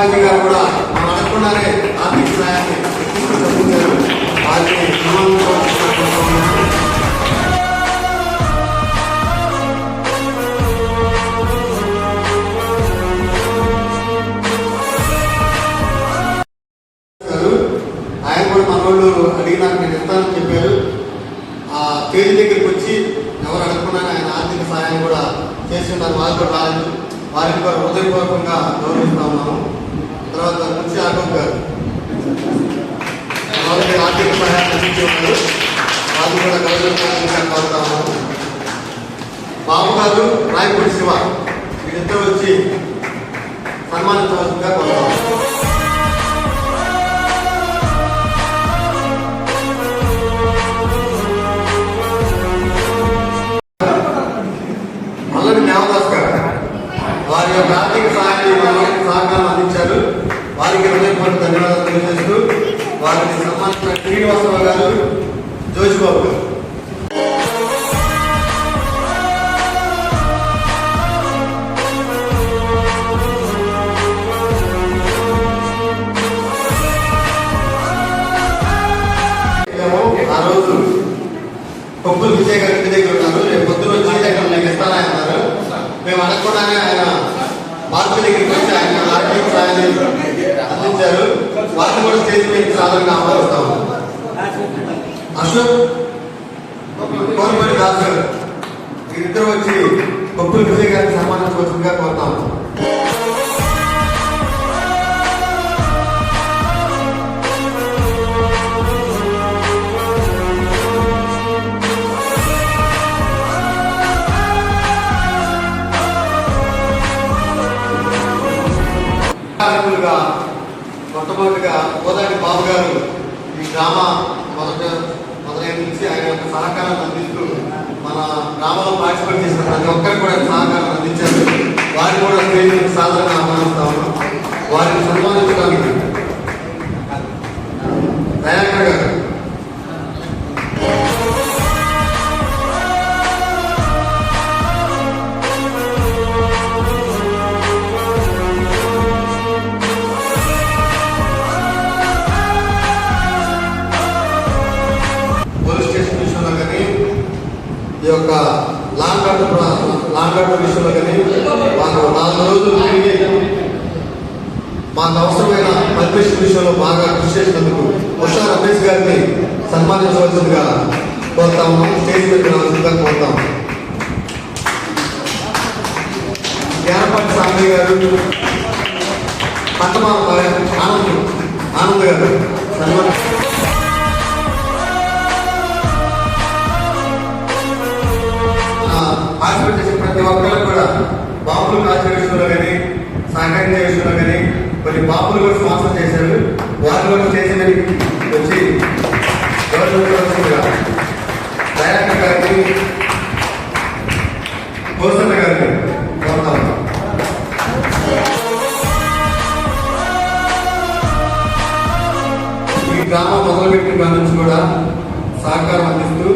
అప్పాజీ గారు కూడా మనం అనుకున్నారే ఆర్థిక సహాయాన్ని. అందించారు వారిని ఆయన కూడా మన వాళ్ళు అడిగినారు నేను ఇస్తానని చెప్పారు. ఆ తేదీ దగ్గరికి వచ్చి ఎవరు అనుకున్నా ఆయన ఆర్థిక సహాయం కూడా చేస్తున్నారు ఉన్నారు. వారు కూడా వారిని కూడా హృదయపూర్వకంగా గౌరవిస్తా ఉన్నాము. తర్వాత మున్సి ఆటోక్ గారు వాళ్ళకి ఆర్థిక సహాయం అందించి ఉన్నారు వాళ్ళు కూడా గౌరవించాలని కోరుతాము ఉన్నాము బాబు గారు రాయపూడి శివ వీరిద్దరు వచ్చి సన్మానించవలసిందిగా కోరుతాము ఉన్నాము మల్లడి దేవదాస్ గారు వారి యొక్క ఆర్థిక సహాయాన్ని సహకారం అందించారు. వారికి హృదయపూర్వక ధన్యవాదాలు తెలియజేస్తూ వారిని సన్మానించిన శ్రీనివాసరావు గారు జోషిబాబు గారు. ఆ రోజు కొప్పులు విజయ్ గారి ఇంటి దగ్గర ఉన్నారు రేపు పొద్దున వచ్చి దగ్గర మీకు ఇస్తానని అన్నారు మేము అనకుండానే ఆయన మార్పు దగ్గరికి వచ్చి ఆయన ఆర్థిక సాయాన్ని అందించారు వారిని కూడా స్టేజ్ మీద సాధారణంగా అశోక్ కోరిపల్లి రాజు గారు వీరిద్దరు వచ్చి కొప్పులు విజయ్ గారిని సన్మానించవలసిందిగా మొట్టమొదటిగా గోదావరి బాబు గారు ఈ గ్రామ మొదట మొదలైన నుంచి ఆయన యొక్క సహకారాన్ని అందిస్తూ మన గ్రామంలో పార్టిసిపేట్ చేసిన ప్రతి ఒక్కరికి కూడా సహకారం అందించారు. వారిని కూడా స్నేహితులకు సాధారణ ఆహ్వానిస్తా ఉన్నాం. వారిని సన్మానించడానికి దయాకర్ గారు ఈ యొక్క లాండ్ ఆర్డర్ ప్ర- లాండ్ విషయంలో కానీ మాకు నాలుగు రోజులు తిరిగి మాకు అవసరమైన పర్మిషన్ విషయంలో బాగా కృషి చేసినందుకు ఉషా రమేష్ గారిని సన్మానించవలసిందిగా కోరుతాము. స్టేజ్ మీద రావాల్సిందిగా కోరుతాము. జ్ఞానపాటి సాంబయ్య గారు పట్టమాల ఆనంద్ ఆనంద్ గారు సన్మానం మొక్కలకు కూడా బాబులు కాల్చే విషయంలో కానీ సహకరించే విషయంలో కానీ కొన్ని బాబులు కూడా స్పాన్సర్ చేశారు. వారు కూడా స్టేషన్ మీదకి వచ్చి డైరెక్టర్ గారికి కోసన్న గారికి ఈ గ్రామం మొదలుపెట్టిన కాడ నుంచి కూడా సహకారం అందిస్తూ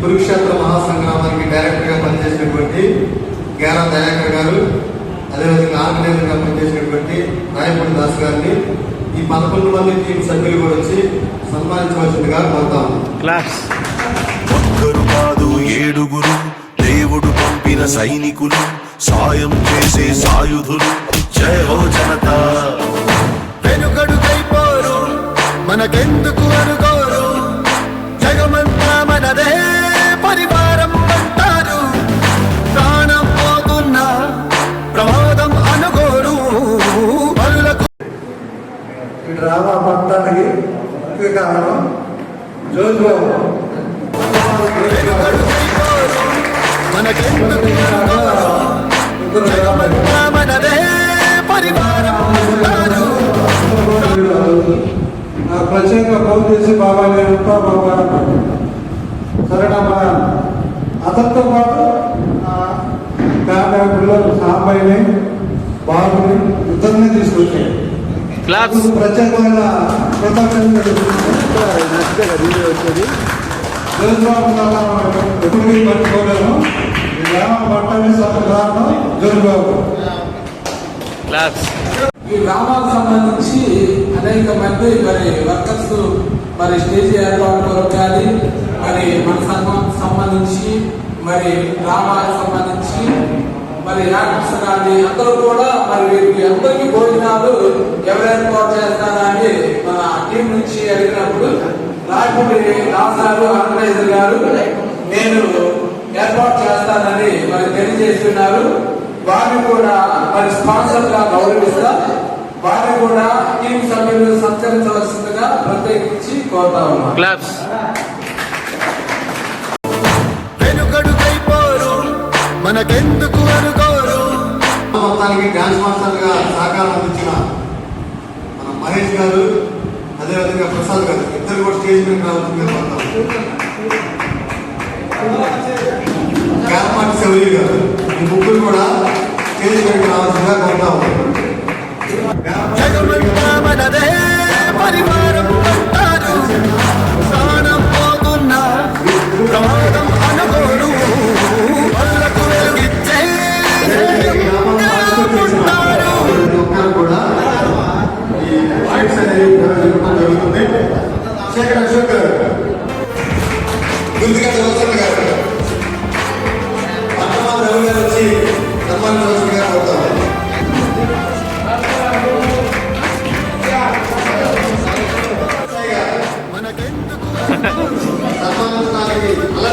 కురుక్షేత్ర మహాసంగ్రామానికి డైరెక్టర్గా పనిచేసినటువంటి గ్యారా దయాకర్ గారు అదేవిధంగా ఆర్గనైజర్గా పనిచేసినటువంటి రాయపూడి దాస్ గారిని ఈ పదకొండు మంది టీం సభ్యులు కూడా వచ్చి సన్మానించవలసిందిగా కోరుతాము ఒక్కరు కాదు ఏడుగురు దేవుడు పంపిన సైనికులు సాయం చేసే సాయుధులు. జయ హో జనతా. వెనుకడుకైపోరు మనకెందుకు అనుకోరు? జగమంతా చాలా జగమంతా మనదే పరివారం అంటారు నాకు ప్రత్యేకంగా ఫోన్ చేసి బాబా నేను ఉంటా బాబా అన్నాడు. సరేనమ్మా. అతనితో పాటు ఫ్యామిలీ పిల్లలు సాంబాయిని బాబుని ఇద్దరిని తీసుకొచ్చాయి క్లాస్ ప్రత్యేకమైన కృతజ్ఞతలు జోజ్ బాబు చాలా ఎప్పటికీ పట్టుకోలేము ఈ గ్రామ పట్టాలి కారణం జోజ్ బాబు ఈ గ్రామాలకు సంబంధించి అనేక మంది మరి వర్కర్స్ మరి స్టేజ్ ఏర్పాటు కొరకు కానీ మరి మన సంబంధించి మరి గ్రామాలకు సంబంధించి మరి యాక్టర్స్ కానీ అందరూ కూడా మరి వీరికి అందరికీ భోజనాలు ఎవరు ఏర్పాటు చేస్తారా అని మన టీం నుంచి అడిగినప్పుడు రాజమండ్రి రాసారు ఆర్గనైజర్ గారు నేను ఏర్పాటు చేస్తానని మరి తెలియజేస్తున్నారు. వారిని కూడా మరి స్పాన్సర్గా గౌరవిస్తా. వారిని కూడా టీం సభ్యులు సత్కరించవలసిందిగా ప్రత్యేకించి కోరుతా ఉన్నాను. మనకెందుకు అనుకోరు? మొత్తానికి డాన్స్ మాస్టర్గా సహకారం అందించిన మన మహేష్ గారు అదేవిధంగా ప్రసాద్ గారు ఇద్దరు కూడా స్టేజ్ మీద రావాల్సిందిగా కోరుతాం క్యాల్పాటి గారు ఈ ముగ్గురు కూడా స్టేజ్ మీదకి రావాల్సిందిగా కోరుతా గుంతుగా జవహర్ గారు రవి గారు వచ్చి మనకెందుకు అలా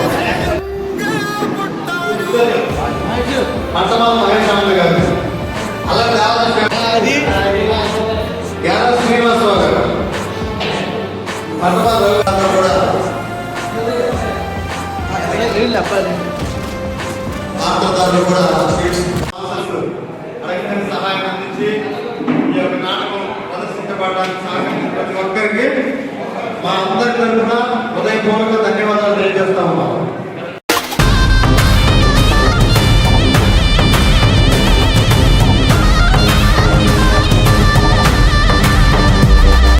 పట్టమాల మహేష్ ఆనంద్ గారు. అలాగే యాదవ్ శ్రీనివాసరావు గారు. పట్టమాల రవి గారు కూడా. ఆటదారులు కూడా అడగని సహాయం అందించి ఈ యొక్క నాటకం ప్రదర్శించబడడానికి సహకరించిన ప్రతి ఒక్కరికి మా అందరి తరఫున హృదయపూర్వక ధన్యవాదాలు తెలియజేస్తాము